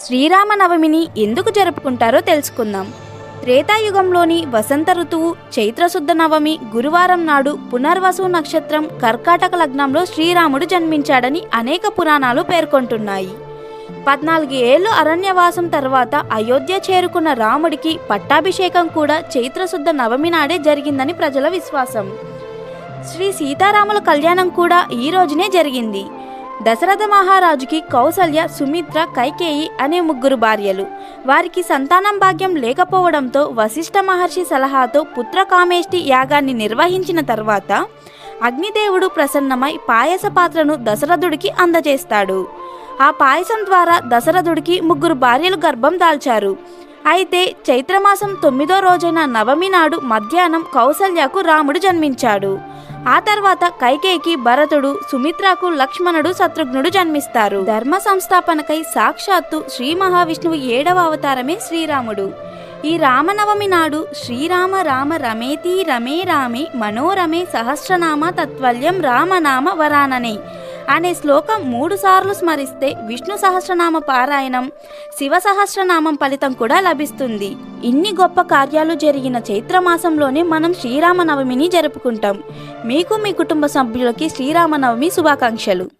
శ్రీరామనవమిని ఎందుకు జరుపుకుంటారో తెలుసుకుందాం. త్రేతాయుగంలోని వసంత ఋతువు చైత్రశుద్ధ నవమి గురువారం నాడు పునర్వసు నక్షత్రం కర్కాటక లగ్నంలో శ్రీరాముడు జన్మించాడని అనేక పురాణాలు పేర్కొంటున్నాయి. పద్నాలుగు ఏళ్ళు అరణ్యవాసం తర్వాత అయోధ్య చేరుకున్న రాముడికి పట్టాభిషేకం కూడా చైత్రశుద్ధ నవమి నాడే జరిగిందని ప్రజల విశ్వాసం. శ్రీ సీతారాముల కళ్యాణం కూడా ఈ రోజునే జరిగింది. దశరథ మహారాజుకి కౌసల్య సుమిత్ర కైకేయి అనే ముగ్గురు భార్యలు. వారికి సంతానం భాగ్యం లేకపోవడంతో వశిష్ఠ మహర్షి సలహాతో పుత్రకామేష్టి యాగాన్ని నిర్వహించిన తర్వాత అగ్నిదేవుడు ప్రసన్నమై పాయస పాత్రను దశరథుడికి అందజేస్తాడు. ఆ పాయసం ద్వారా దశరథుడికి ముగ్గురు భార్యలు గర్భం దాల్చారు. అయితే చైత్రమాసం తొమ్మిదో రోజైన నవమి నాడు మధ్యాహ్నం కౌసల్యకు రాముడు జన్మించాడు. ఆ తర్వాత కైకేయికి భరతుడు సుమిత్రకు లక్ష్మణుడు శత్రుఘ్నుడు జన్మిస్తారు. ధర్మ సంస్థాపనకై సాక్షాత్తు శ్రీ మహావిష్ణువు ఏడవ అవతారమే శ్రీరాముడు. ఈ రామనవమి నాడు శ్రీరామ రామ రమేతి రమే రామే మనోరమే సహస్రనామ తత్వల్యం రామనామ వరాననే అనే శ్లోకం మూడు సార్లు స్మరిస్తే విష్ణు సహస్రనామ పారాయణం శివ సహస్రనామం ఫలితం కూడా లభిస్తుంది. ఇన్ని గొప్ప కార్యాలు జరిగిన చైత్రమాసంలోనే మనం శ్రీరామనవమిని జరుపుకుంటాం. మీకు మీ కుటుంబ సభ్యులకి శ్రీరామనవమి శుభాకాంక్షలు.